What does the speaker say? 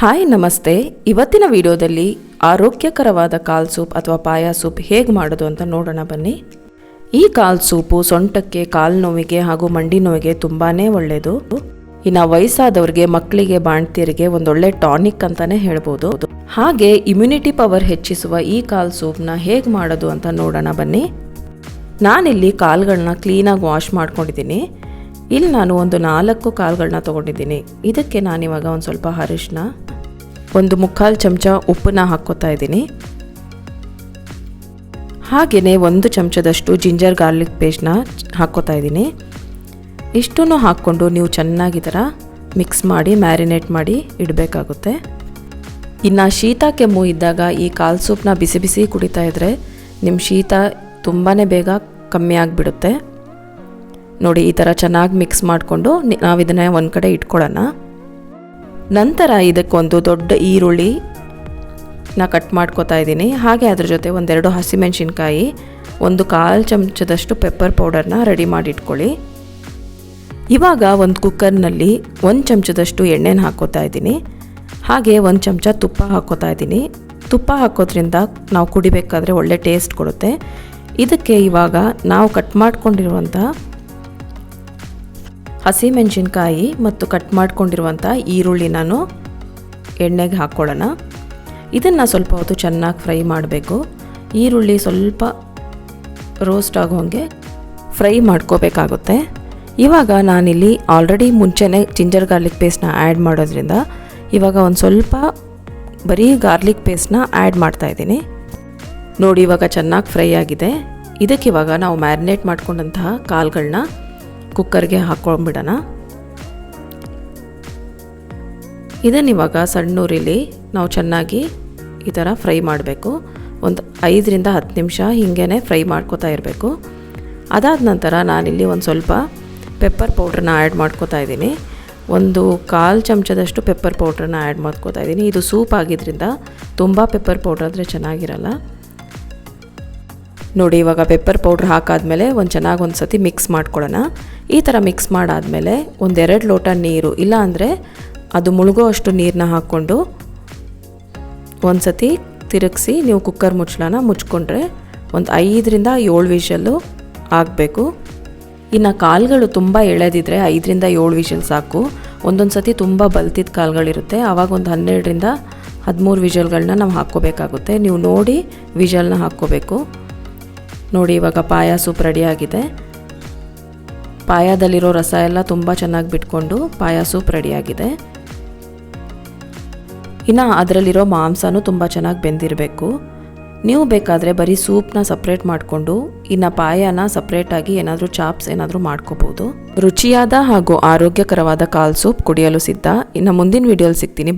Hi, ನಮಸ್ತೆ. ಇವತ್ತಿನ ವಿಡಿಯೋದಲ್ಲಿ ಆರೋಗ್ಯಕರವಾದ ಕಾಲ್ ಸೂಪ್ ಅಥವಾ ಪಾಯ ಸೂಪ್ ಹೇಗೆ ಮಾಡೋದು ಅಂತ ನೋಡೋಣ ಬನ್ನಿ. ಈ ಕಾಲ್ ಸೂಪು ಸೊಂಟಕ್ಕೆ, ಕಾಲು ನೋವಿಗೆ ಹಾಗೂ ಮಂಡಿ ನೋವಿಗೆ ತುಂಬಾ ಒಳ್ಳೆಯದು ಇನ್ನು ವಯಸ್ಸಾದವ್ರಿಗೆ ಮಕ್ಕಳಿಗೆ ಬಾಣ್ತಿಯರಿಗೆ ಒಂದೊಳ್ಳೆ ಟಾನಿಕ್ ಅಂತಾನೆ ಹೇಳ್ಬೋದು. ಹಾಗೆ ಇಮ್ಯುನಿಟಿ ಪವರ್ ಹೆಚ್ಚಿಸುವ ಈ ಕಾಲ್ ಸೂಪ್ನ ಹೇಗೆ ಮಾಡೋದು ಅಂತ ನೋಡೋಣ ಬನ್ನಿ. ನಾನಿಲ್ಲಿ ಕಾಲುಗಳನ್ನ ಕ್ಲೀನಾಗಿ ವಾಶ್ ಮಾಡ್ಕೊಂಡಿದ್ದೀನಿ. ಇಲ್ಲಿ ನಾನು ಒಂದು ನಾಲ್ಕು ಕಾಲುಗಳನ್ನ ತೊಗೊಂಡಿದ್ದೀನಿ. ಇದಕ್ಕೆ ನಾನಿವಾಗ ಒಂದು ಸ್ವಲ್ಪ ಅರಿಶಿನ ಒಂದು ಮುಕ್ಕಾಲು ಚಮಚ ಉಪ್ಪನ್ನ ಹಾಕ್ಕೋತಾ ಇದ್ದೀನಿ. ಹಾಗೆಯೇ ಒಂದು ಚಮಚದಷ್ಟು ಜಿಂಜರ್ ಗಾರ್ಲಿಕ್ ಪೇಸ್ಟ್ನ ಹಾಕ್ಕೋತಾ ಇದ್ದೀನಿ. ಇಷ್ಟನ್ನು ಹಾಕ್ಕೊಂಡು ನೀವು ಚೆನ್ನಾಗಿ ಮಿಕ್ಸ್ ಮಾಡಿ, ಮ್ಯಾರಿನೇಟ್ ಮಾಡಿ ಇಡಬೇಕಾಗುತ್ತೆ. ಇನ್ನು ಶೀತ ಕೆಮ್ಮು ಇದ್ದಾಗ ಈ ಕಾಲು ಸೂಪ್ನ ಬಿಸಿ ಬಿಸಿ ಕುಡಿತಾ ಇದ್ದರೆ ನಿಮ್ಮ ಶೀತ ತುಂಬಾ ಬೇಗ ಕಮ್ಮಿ ಆಗಿಬಿಡುತ್ತೆ. ನೋಡಿ, ಈ ಥರ ಚೆನ್ನಾಗಿ ಮಿಕ್ಸ್ ಮಾಡಿಕೊಂಡು ನಾವು ಇದನ್ನು ಒಂದು ಕಡೆ ಇಟ್ಕೊಳ್ಳೋಣ. ನಂತರ ಇದಕ್ಕೊಂದು ದೊಡ್ಡ ಈರುಳ್ಳಿ ನಾ ಕಟ್ ಮಾಡ್ಕೋತಾ ಇದ್ದೀನಿ. ಹಾಗೆ ಅದ್ರ ಜೊತೆ ಒಂದೆರಡು ಹಸಿಮೆಣಸಿನ್ಕಾಯಿ, ಒಂದು ಕಾಲು ಚಮಚದಷ್ಟು ಪೆಪ್ಪರ್ ಪೌಡರ್ನ ರೆಡಿ ಮಾಡಿ ಇಟ್ಕೊಳ್ಳಿ ಇವಾಗ ಒಂದು ಕುಕ್ಕರ್ನಲ್ಲಿ ಒಂದು ಚಮಚದಷ್ಟು ಎಣ್ಣೆನ ಹಾಕೋತಾ ಇದ್ದೀನಿ. ಹಾಗೆ ಒಂದು ಚಮಚ ತುಪ್ಪ ಹಾಕೋತಾ ಇದ್ದೀನಿ. ತುಪ್ಪ ಹಾಕೋದ್ರಿಂದ ನಾವು ಕುಡಿಬೇಕಾದ್ರೆ ಒಳ್ಳೆ ಟೇಸ್ಟ್ ಕೊಡುತ್ತೆ. ಇದಕ್ಕೆ ಇವಾಗ ನಾವು ಕಟ್ ಮಾಡ್ಕೊಂಡಿರುವಂಥ ಹಸಿಮೆಣಸಿನ್ಕಾಯಿ ಮತ್ತು ಕಟ್ ಮಾಡ್ಕೊಂಡಿರುವಂಥ ಈರುಳ್ಳಿ ನಾನು ಎಣ್ಣೆಗೆ ಹಾಕ್ಕೊಳ್ಳೋಣ. ಇದನ್ನು ಸ್ವಲ್ಪ ಹೊತ್ತು ಚೆನ್ನಾಗಿ ಫ್ರೈ ಮಾಡಬೇಕು. ಈರುಳ್ಳಿ ಸ್ವಲ್ಪ ರೋಸ್ಟ್ ಆಗೋಂಗೆ ಫ್ರೈ ಮಾಡ್ಕೋಬೇಕಾಗುತ್ತೆ. ಇವಾಗ ನಾನಿಲ್ಲಿ ಆಲ್ರೆಡಿ ಮುಂಚೆನೇ ಜಿಂಜರ್ ಗಾರ್ಲಿಕ್ ಪೇಸ್ಟ್ನ ಆ್ಯಡ್ ಮಾಡೋದ್ರಿಂದ ಇವಾಗ ಒಂದು ಸ್ವಲ್ಪ ಬರೀ ಗಾರ್ಲಿಕ್ ಪೇಸ್ಟ್ನ ಆ್ಯಡ್ ಮಾಡ್ತಾಯಿದ್ದೀನಿ ನೋಡಿ ಇವಾಗ ಚೆನ್ನಾಗಿ ಫ್ರೈ ಆಗಿದೆ. ಇದಕ್ಕೆ ಇವಾಗ ನಾವು ಮ್ಯಾರಿನೇಟ್ ಮಾಡ್ಕೊಂಡಂತಹ ಕಾಳುಗಳನ್ನ ಕುಕ್ಕರ್ಗೆ ಹಾಕ್ಕೊಂಡ್ಬಿಡೋಣ ಇದನ್ನಿವಾಗ ಸಣ್ಣೂರಿಲಿ ನಾವು ಚೆನ್ನಾಗಿ ಈ ಥರ ಫ್ರೈ ಮಾಡಬೇಕು. ಒಂದು ಐದರಿಂದ ಹತ್ತು ನಿಮಿಷ ಹೀಗೇ ಫ್ರೈ ಮಾಡ್ಕೋತಾ ಇರಬೇಕು. ಅದಾದ ನಂತರ ನಾನಿಲ್ಲಿ ಒಂದು ಸ್ವಲ್ಪ ಪೆಪ್ಪರ್ ಪೌಡ್ರನ್ನ ಆ್ಯಡ್ ಮಾಡ್ಕೋತಾ ಇದ್ದೀನಿ. ಒಂದು ಕಾಲು ಚಮಚದಷ್ಟು ಪೆಪ್ಪರ್ ಪೌಡ್ರನ್ನ ಆ್ಯಡ್ ಮಾಡ್ಕೋತಾ ಇದ್ದೀನಿ. ಇದು ಸೂಪ್ ಆಗಿದ್ದರಿಂದ ತುಂಬ ಪೆಪ್ಪರ್ ಪೌಡ್ರ್ ಆದರೆ ಚೆನ್ನಾಗಿರಲ್ಲ. ನೋಡಿ, ಇವಾಗ ಪೆಪ್ಪರ್ ಪೌಡ್ರ್ ಹಾಕಾದ್ಮೇಲೆ ಒಂದು ಚೆನ್ನಾಗಿ ಒಂದು ಸತಿ ಮಿಕ್ಸ್ ಮಾಡ್ಕೊಳ್ಳೋಣ. ಈ ಥರ ಮಿಕ್ಸ್ ಮಾಡಾದಮೇಲೆ ಒಂದೆರಡು ಲೋಟ ನೀರು ಇಲ್ಲಾಂದರೆ ಅದು ಮುಳುಗೋ ಅಷ್ಟು ನೀರನ್ನ ಹಾಕ್ಕೊಂಡು ಒಂದು ಸತಿ ತಿರುಗಿಸಿ ನೀವು ಕುಕ್ಕರ್ ಮುಚ್ಚಳನ ಮುಚ್ಕೊಂಡ್ರೆ ಒಂದು ಐದರಿಂದ ಏಳು ವಿಷಲ್ಲು ಆಗಬೇಕು. ಇನ್ನು ಕಾಲುಗಳು ತುಂಬ ಎಳೆದಿದ್ರೆ ಐದರಿಂದ ಏಳು ವಿಷಲ್ ಸಾಕು. ಒಂದೊಂದು ಸತಿ ತುಂಬ ಬಲ್ತಿದ್ದ ಕಾಲುಗಳಿರುತ್ತೆ. ಆವಾಗ ಒಂದು ಹನ್ನೆರಡರಿಂದ ಹದಿಮೂರು ವಿಷಲ್ಗಳನ್ನ ನಾವು ಹಾಕ್ಕೋಬೇಕಾಗುತ್ತೆ. ನೀವು ನೋಡಿ ವಿಷಲ್ನ ಹಾಕ್ಕೋಬೇಕು. ನೋಡಿ ಇವಾಗ ಪಾಯ ಸೂಪ್ ರೆಡಿಯಾಗಿದೆ ಪಾಯದಲ್ಲಿರೋ ರಸ ಎಲ್ಲ ತುಂಬ ಚೆನ್ನಾಗಿ ಬಿಟ್ಕೊಂಡು ಪಾಯ ಸೂಪ್ ರೆಡಿಯಾಗಿದೆ. ಇನ್ನು ಅದರಲ್ಲಿರೋ ಮಾಂಸನೂ ತುಂಬ ಚೆನ್ನಾಗಿ ಬೆಂದಿರಬೇಕು. ನೀವು ಬೇಕಾದರೆ ಬರೀ ಸೂಪ್ನ ಸಪ್ರೇಟ್ ಮಾಡಿಕೊಂಡು ಇನ್ನು ಪಾಯನ ಸಪ್ರೇಟಾಗಿ ಏನಾದರೂ ಚಾಪ್ಸ್ ಏನಾದರೂ ಮಾಡ್ಕೋಬೋದು. ರುಚಿಯಾದ ಹಾಗೂ ಆರೋಗ್ಯಕರವಾದ ಕಾಲ್ ಸೂಪ್ ಕುಡಿಯಲು ಸಿದ್ಧ. ಇನ್ನು ಮುಂದಿನ ವಿಡಿಯೋಲಿ ಸಿಗ್ತೀನಿ.